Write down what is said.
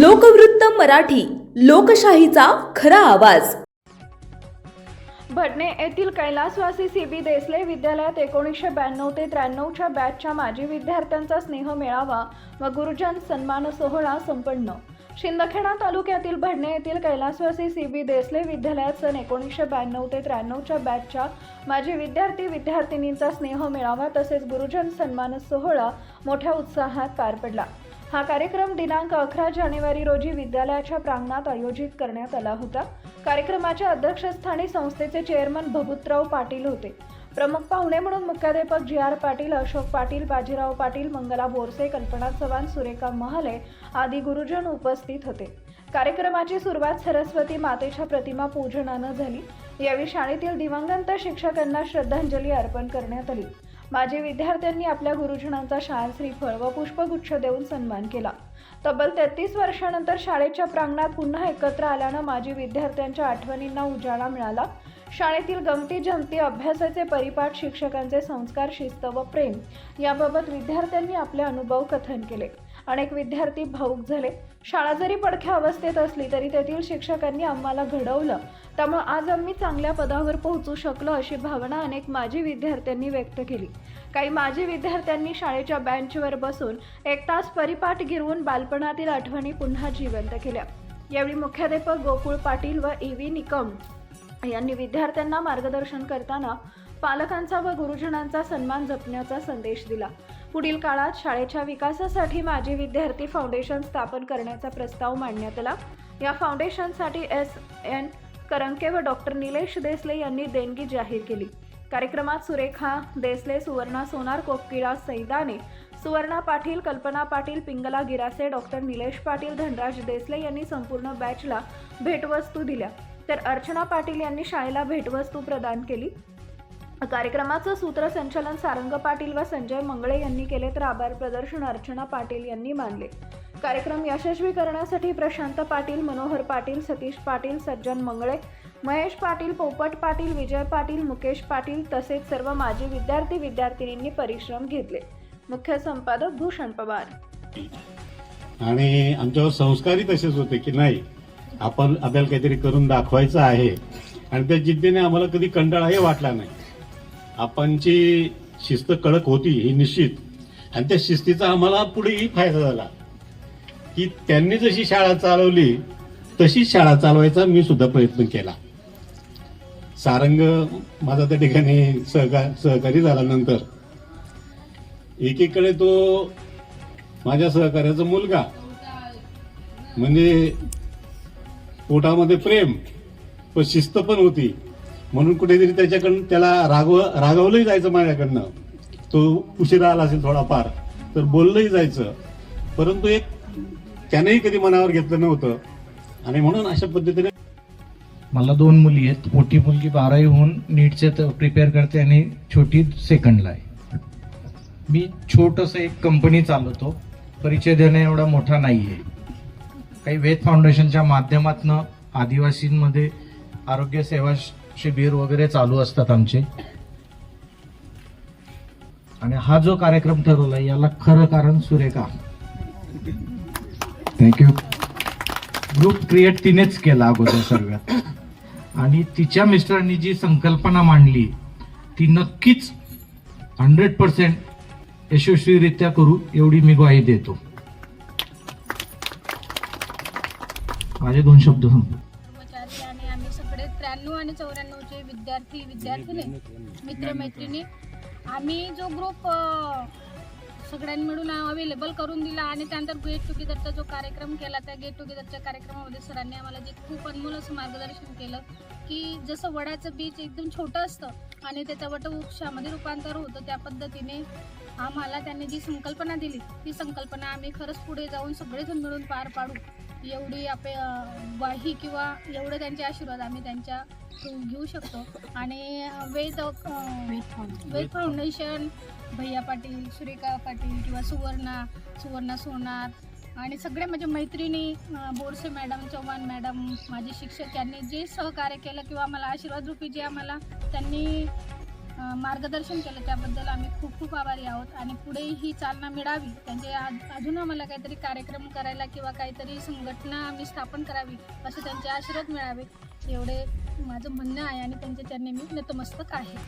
लोकवृत्त मराठी लोकशाहीचा खरा आवाज. भटणे येथील कैलासवासी सी बी देसले विद्यालयात एकोणीसशे ब्याण्णव ते त्र्याण्णवच्या बॅचच्या माजी विद्यार्थ्यांचा स्नेह मेळावा व गुरुजन सन्मान सोहळा संपन्न. शिंदखेडा तालुक्यातील भडणे येथील कैलासवासी सी बी देसले विद्यालयात सन एकोणीसशे ब्याण्णव ते त्र्याण्णवच्या बॅचच्या माजी विद्यार्थी विद्यार्थिनींचा स्नेह मेळावा तसेच गुरुजन सन्मान सोहळा मोठ्या उत्साहात पार पडला. हा कार्यक्रम दिनांक अकरा जानेवारी रोजी विद्यालयाच्या प्रांगणात आयोजित करण्यात आला होता. कार्यक्रमाच्या अध्यक्षस्थानी संस्थेचे चेअरमन भगुतराव पाटील होते. प्रमुख पाहुणे म्हणून मुख्याध्यापक जी आर पाटील अशोक पाटील बाजीराव पाटील मंगला बोरसे कल्पना चव्हाण सुरेखा महाले आदी गुरुजन उपस्थित होते. कार्यक्रमाची सुरुवात सरस्वती मातेच्या प्रतिमा पूजनानं झाली. यावेळी शाळेतील दिवंगत शिक्षकांना श्रद्धांजली अर्पण करण्यात आली. माजी विद्यार्थ्यांनी आपल्या गुरुजनांचा शाल श्रीफळ व पुष्पगुच्छ देऊन सन्मान केला. तब्बल तेहतीस वर्षानंतर शाळेच्या प्रांगणात पुन्हा एकत्र आल्यानं माजी विद्यार्थ्यांच्या आठवणींना उजाळा मिळाला. शाळेतील गमती जमती अभ्यासाचे परिपाठ शिक्षकांचे संस्कार शिस्त व प्रेम याबाबत विद्यार्थ्यांनी आपले अनुभव कथन केले. अनेक विद्यार्थी भाऊक झाले. शाळा जरी पडख्या अवस्थेत असली तरी तेथील शिक्षकांनी आम्हाला घडवलं. त्यामुळे आज आम्ही चांगल्या पदावर पोहोचू शकलो अशी भावना अनेक माजी विद्यार्थ्यांनी व्यक्त केली. काही माजी विद्यार्थ्यांनी शाळेच्या बेंचवर बसून एक तास परिपाठ गिरवून बालपणातील आठवणी पुन्हा जिवंत केल्या. यावेळी मुख्याध्यापक गोकुळ पाटील व ई व्ही निकम यांनी विद्यार्थ्यांना मार्गदर्शन करताना पालकांचा व गुरुजनांचा सन्मान जपण्याचा संदेश दिला. पुढील काळात शाळेच्या विकासासाठी माजी विद्यार्थी फाउंडेशन स्थापन करण्याचा प्रस्ताव मांडण्यात आला. या फाउंडेशनसाठी एस. एन. करंके व डॉक्टर निलेश देसले यांनी देणगी जाहीर केली. कार्यक्रमात सुरेखा देसले सुवर्णा सोनार कोकिळा सैदाने सुवर्णा पाटील कल्पना पाटील पिंगला गिरासे डॉक्टर निलेश पाटील धनराज देसले यांनी संपूर्ण बॅचला भेटवस्तू दिल्या. तर अर्चना पाटील यांनी शाळेला भेटवस्तू प्रदान केली. कार्यक्रमाचं सूत्रसंचालन सारंग पाटील व संजय मंगळे यांनी केले तर आभार प्रदर्शन अर्चना पाटील यांनी मानले. कार्यक्रम यशस्वी करण्यासाठी प्रशांत पाटील मनोहर पाटील सतीश पाटील सज्जन मंगळे महेश पाटील पोपट पाटील विजय पाटील मुकेश पाटील तसेच सर्व माजी विद्यार्थी विद्यार्थिनींनी परिश्रम घेतले. मुख्य संपादक भूषण पवार. आणि आमच्यावर संस्कारही तसेच होते की नाही आपण आपल्याला काहीतरी करून दाखवायचं आहे. आणि त्या जिद्दीने आम्हाला कधी कंटाळाही वाटला नाही. आपणची शिस्त कडक होती ही निश्चित. आणि त्या शिस्तीचा आम्हाला पुढेही फायदा झाला. की त्यांनी जशी शाळा चालवली तशीच शाळा चालवायचा मी सुद्धा प्रयत्न केला. सारंग माझा त्या ठिकाणी सहकार सहकारी झाल्यानंतर एकीकडे तो माझ्या सहकार्याचा मुलगा म्हणजे पोटामध्ये प्रेम पण शिस्त पण होती. म्हणून कुठेतरी त्याच्याकडनं त्याला रागव रागवलंही जायचं माझ्याकडनं. तो उशिरा आला असेल थोडाफार तर बोललंही जायचं. परंतु एक त्यानेही कधी मनावर घेतलं नव्हतं. आणि म्हणून अशा पद्धतीने मला दोन मुली आहेत. मोठी मुलगी बारावी होऊन नीटचे प्रिपेअर करते आणि छोटी सेकंडला आहे. मी छोटंसं एक कंपनी चालवतो. परिचय देणे एवढा मोठा नाही आहे काही वेद फाउंडेशनच्या माध्यमातनं आदिवासींमध्ये आरोग्य सेवा शिबिर वगैरे चालू असतात आमचे. आणि हा जो कार्यक्रम ठरवला याला खरं कारण Surekha. Thank you group create तिनेच केला अगोदर सर्वात. आणि तिच्या मिस्टरांनी जी संकल्पना मांडली ती नक्कीच हंड्रेड पर्सेंट यशस्वीरित्या करू एवढी मी ग्वाही देतो. माझे दोन शब्द संपले. त्र्याण्णव आणि चौऱ्याण्णवचे विद्यार्थी विद्यार्थिनी मित्रमैत्रिणी आम्ही जो ग्रुप सगळ्यांनी मिळून अवेलेबल करून दिला आणि त्यानंतर गेट टुगेदरचा जो कार्यक्रम केला त्या गेट टुगेदरच्या कार्यक्रमामध्ये सरांनी आम्हाला जे खूप अनमोल असं मार्गदर्शन केलं की जसं वडाचं बीज एकदम छोटं असतं आणि त्याचं वटवृक्षामध्ये रूपांतर होतं त्या पद्धतीने आम्हाला त्यांनी जी संकल्पना दिली ती संकल्पना आम्ही खरंच पुढे जाऊन सगळेजण मिळून पार पाडू. एवढी आपे वाही किंवा एवढे त्यांचे आशीर्वाद आम्ही त्यांच्या थ्रू घेऊ शकतो. आणि वेद वेद फाउंडेशन भैया पाटील सुरेखा पाटील किंवा सुवर्णा सुवर्णा सोनार आणि सगळे माझ्या मैत्रिणी बोरसे मॅडम चव्हाण मॅडम माझे शिक्षक यांनी जे सहकार्य केलं किंवा आम्हाला आशीर्वाद रूपी जे आम्हाला त्यांनी मार्गदर्शन केलं. त्याबद्दल आम्ही खूप खूप आभारी आहोत. आणि पुढे ही चालना मिळावी त्यांचे आज- अजून आम्हाला काहीतरी कार्यक्रम करायला किंवा काहीतरी संघटना आम्ही स्थापन करावी असे त्यांचे आशीर्वाद मिळावे एवढे माझं म्हणणं आहे आणि त्यांच्या त्यांनी मी नतमस्तक आहे.